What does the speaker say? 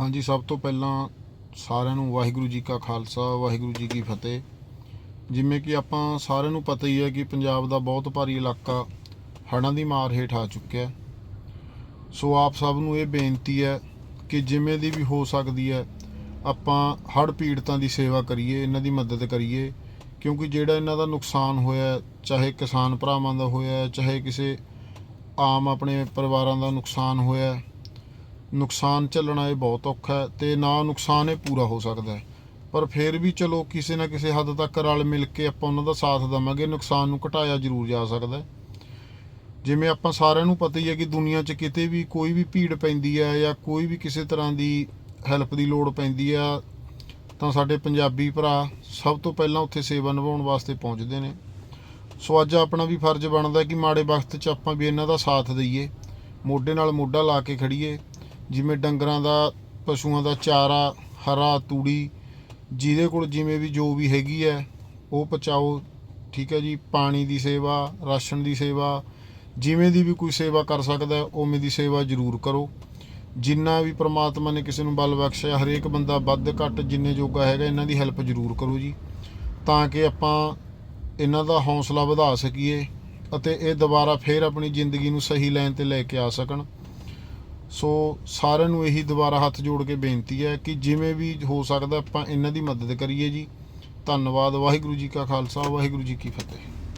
ਹਾਂਜੀ, ਸਭ ਤੋਂ ਪਹਿਲਾਂ ਸਾਰਿਆਂ ਨੂੰ ਵਾਹਿਗੁਰੂ ਜੀ ਕਾ ਖਾਲਸਾ, ਵਾਹਿਗੁਰੂ ਜੀ ਕੀ ਫਤਿਹ। ਜਿਵੇਂ ਕਿ ਆਪਾਂ ਸਾਰਿਆਂ ਨੂੰ ਪਤਾ ਹੀ ਹੈ ਕਿ ਪੰਜਾਬ ਦਾ ਬਹੁਤ ਭਾਰੀ ਇਲਾਕਾ ਹੜ੍ਹਾਂ ਦੀ ਮਾਰ ਹੇਠ ਆ ਚੁੱਕਿਆ ਸੋ ਆਪ ਸਭ ਨੂੰ ਇਹ ਬੇਨਤੀ ਹੈ ਕਿ ਜਿਵੇਂ ਦੀ ਵੀ ਹੋ ਸਕਦੀ ਹੈ, ਆਪਾਂ ਹੜ੍ਹ ਪੀੜਤਾਂ ਦੀ ਸੇਵਾ ਕਰੀਏ, ਇਹਨਾਂ ਦੀ ਮਦਦ ਕਰੀਏ, ਕਿਉਂਕਿ ਜਿਹੜਾ ਇਹਨਾਂ ਦਾ ਨੁਕਸਾਨ ਹੋਇਆ ਚਾਹੇ ਕਿਸਾਨ ਭਰਾਵਾਂ ਦਾ ਹੋਇਆ ਚਾਹੇ ਕਿਸੇ ਆਮ ਆਪਣੇ ਪਰਿਵਾਰਾਂ ਦਾ ਨੁਕਸਾਨ ਹੋਇਆ ਨੁਕਸਾਨ ਝੱਲਣਾ ਇਹ ਬਹੁਤ ਔਖਾ ਹੈ ਤੇ ਨਾ ਨੁਕਸਾਨ ਇਹ ਪੂਰਾ ਹੋ ਸਕਦਾ ਹੈ। ਪਰ ਫਿਰ ਵੀ ਚਲੋ ਕਿਸੇ ਨਾ ਕਿਸੇ ਹੱਦ ਤੱਕ ਰਲ ਮਿਲ ਕੇ ਆਪਾਂ ਉਹਨਾਂ ਦਾ ਸਾਥ ਦੇਵਾਂਗੇ, ਨੁਕਸਾਨ ਨੂੰ ਘਟਾਇਆ ਜ਼ਰੂਰ ਜਾ ਸਕਦਾ ਹੈ। ਜਿਵੇਂ ਆਪਾਂ ਸਾਰਿਆਂ ਨੂੰ ਪਤਾ ਹੀ ਹੈ ਕਿ ਦੁਨੀਆ 'ਚ ਕਿਤੇ ਵੀ ਕੋਈ ਵੀ ਭੀੜ ਪੈਂਦੀ ਹੈ ਜਾਂ ਕੋਈ ਵੀ ਕਿਸੇ ਤਰ੍ਹਾਂ ਦੀ ਹੈਲਪ ਦੀ ਲੋੜ ਪੈਂਦੀ ਆ, ਤਾਂ ਸਾਡੇ ਪੰਜਾਬੀ ਭਰਾ ਸਭ ਤੋਂ ਪਹਿਲਾਂ ਉੱਥੇ ਸੇਵਾ ਨਿਭਾਉਣ ਵਾਸਤੇ ਪਹੁੰਚਦੇ ਨੇ। ਸੋ ਅੱਜ ਆਪਣਾ ਵੀ ਫਰਜ਼ ਬਣਦਾ ਕਿ ਮਾੜੇ ਵਕਤ 'ਚ ਆਪਾਂ ਵੀ ਇਹਨਾਂ ਦਾ ਸਾਥ ਦਈਏ, ਮੋਢੇ ਨਾਲ ਮੋਢਾ ਲਾ ਕੇ ਖੜੀਏ ਜਿਵੇਂ ਡੰਗਰਾਂ ਦਾ, ਪਸ਼ੂਆਂ ਦਾ ਚਾਰਾ, ਹਰਾ, ਤੂੜੀ, ਜਿਹਦੇ ਕੋਲ ਜਿਵੇਂ ਵੀ ਜੋ ਵੀ ਹੈਗੀ ਹੈ, ਉਹ ਪਹੁੰਚਾਓ, ਠੀਕ ਹੈ ਜੀ। ਪਾਣੀ ਦੀ ਸੇਵਾ, ਰਾਸ਼ਨ ਦੀ ਸੇਵਾ, ਜਿਵੇਂ ਦੀ ਵੀ ਕੋਈ ਸੇਵਾ ਕਰ ਸਕਦਾ ਉਵੇਂ ਦੀ ਸੇਵਾ ਜ਼ਰੂਰ ਕਰੋ। ਜਿੰਨਾ ਵੀ ਪ੍ਰਮਾਤਮਾ ਨੇ ਕਿਸੇ ਨੂੰ ਬਲ ਬਖਸ਼ਿਆ, ਹਰੇਕ ਬੰਦਾ ਵੱਧ ਘੱਟ ਜਿੰਨੇ ਜੋਗਾ ਹੈਗਾ, ਇਹਨਾਂ ਦੀ ਹੈਲਪ ਜ਼ਰੂਰ ਕਰੋ ਜੀ। ਤਾਂ ਕਿ ਆਪਾਂ ਇਹਨਾਂ ਦਾ ਹੌਸਲਾ ਵਧਾ ਸਕੀਏ ਅਤੇ ਇਹ ਦੁਬਾਰਾ ਫੇਰ ਆਪਣੀ ਜ਼ਿੰਦਗੀ ਨੂੰ ਸਹੀ ਲਾਈਨ ਤੇ ਲੈ ਕੇ ਆ ਸਕਣ। ਸੋ ਸਾਰਿਆਂ ਨੂੰ ਇਹੀ ਦੁਬਾਰਾ ਹੱਥ ਜੋੜ ਕੇ ਬੇਨਤੀ ਹੈ ਕਿ ਜਿਵੇਂ ਵੀ ਹੋ ਸਕਦਾ ਆਪਾਂ ਇਹਨਾਂ ਦੀ ਮਦਦ ਕਰੀਏ ਜੀ। ਧੰਨਵਾਦ, ਵਾਹਿਗੁਰੂ ਜੀ ਕਾ ਖਾਲਸਾ, ਵਾਹਿਗੁਰੂ ਜੀ ਕੀ ਫਤਿਹ।